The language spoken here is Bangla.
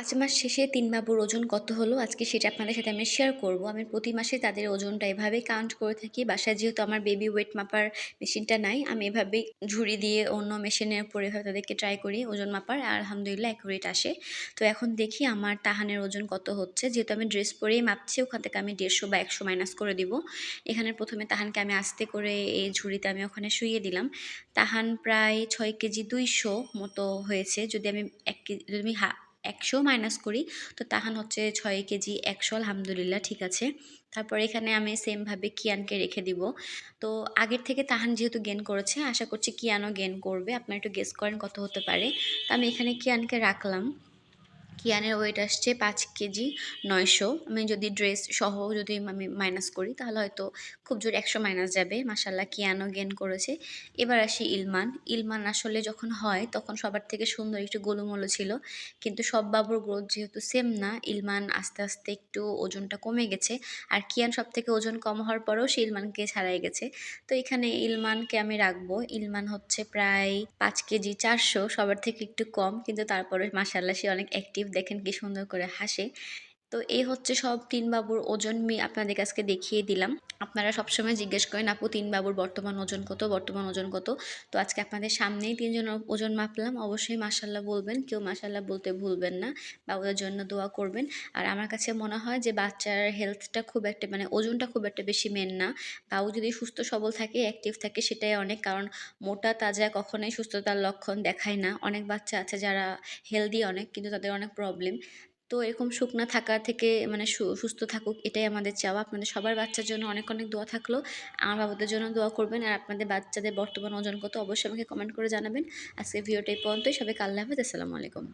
পাঁচ মাস শেষে তিন বাবুর ওজন কত হলো? আজকে সেটা আপনাদের সাথে আমি শেয়ার করব। আমি প্রতি মাসে তাদের ওজনটা এভাবেই কাউন্ট করে থাকি। বাসায় যেহেতু আমার বেবি ওয়েট মাপার মেশিনটা নাই, আমি এভাবেই ঝুড়ি দিয়ে অন্য মেশিনের উপর এভাবে তাদেরকে ট্রাই করি, ওজন মাপার, আর আলহামদুলিল্লাহ অ্যাকুরেট আসে। তো এখন দেখি আমার তাহানের ওজন কত হচ্ছে। যেহেতু আমি ড্রেস পরেই মাপছি, ওখান থেকে আমি দেড়শো বা একশো মাইনাস করে দিব। এখানে প্রথমে তাহানকে আমি আস্তে করে এই ঝুড়িতে আমি ওখানে শুইয়ে দিলাম। তাহান প্রায় ছয় কেজি দুইশো মতো হয়েছে। যদি আমি এক কেজি, যদি আমি হা একশো মাইনাস করি, তো তাহান হচ্ছে ছয় কেজি একশো, আলহামদুলিল্লাহ, ঠিক আছে। তারপর এখানে আমি সেমভাবে কিয়ানকে রেখে দিব। তো আগের থেকে তাহান যেহেতু গেন করেছে, আশা করছি কিয়ানও গেন করবে। আপনারা একটু গেস করেন কত হতে পারে। তো আমি এখানে কিয়ানকে রাখলাম। কিয়ানের ওয়েট আসছে পাঁচ কেজি নয়শো। আমি যদি ড্রেস সহ যদি আমি মাইনাস করি, তাহলে হয়তো খুব জোর একশো মাইনাস যাবে। মাসাল্লাহ কিয়ানও গেন করেছে। এবার আসি ইলমান। ইলমান আসলে যখন হয়, তখন সবার থেকে সুন্দর একটু গোলুমলো ছিল। কিন্তু সব বাবুর গ্রোথ যেহেতু সেম না, ইলমান আস্তে আস্তে একটু ওজনটা কমে গেছে। আর কিয়ান সব থেকে ওজন কম হওয়ার পরেও সে ইলমানকে ছাড়াই গেছে। তো এখানে ইলমানকে আমি রাখব। ইলমান হচ্ছে প্রায় পাঁচ কেজি চারশো, সবার থেকে একটু কম। কিন্তু তারপরে মাসাল্লাহ সে অনেক অ্যাক্টিভ দেখেন কি সুন্দর করে হাসে। তো এই হচ্ছে সব তিন বাবুর ওজন আমি আপনাদের কাছকে দেখিয়ে দিলাম। আপনারা সবসময় জিজ্ঞেস করেন, আপু তিন বাবুর বর্তমান ওজন কত? বর্তমান ওজন কত? তো আজকে আপনাদের সামনেই তিনজন ওজন মাপলাম। অবশ্যই মাসাল্লাহ বলবেন, কেউ মাসাল্লাহ বলতে ভুলবেন না। বাবুদের জন্য দোয়া করবেন। আর আমার কাছে মনে হয় যে বাচ্চার হেলথটা খুব একটা মানে ওজনটা খুব একটা বেশি মেন না। বাবু যদি সুস্থ, সবল থাকে অ্যাক্টিভ থাকে, সেটাই অনেক। কারণ মোটা, তাজা কখনোই সুস্থতার লক্ষণ দেখায় না। অনেক বাচ্চা আছে যারা হেলদি অনেক, কিন্তু তাদের অনেক প্রবলেম তো এরকম শুকনা থাকা থেকে মানে সুস্থ থাকুক, এটাই আমাদের চাওয়া। আপনাদের সবার বাচ্চার জন্য অনেক অনেক দোয়া থাকল। আমার বাবাদের জন্য দোয়া করবেন আর আপনাদের বাচ্চাদের বর্তমান ওজন কত অবশ্যই আমাকে কমেন্ট করে জানাবেন। আজকে ভিডিওটা এই পর্যন্তই। সবাইকে আল্লাহ হাফেজ। আসসালামু আলাইকুম।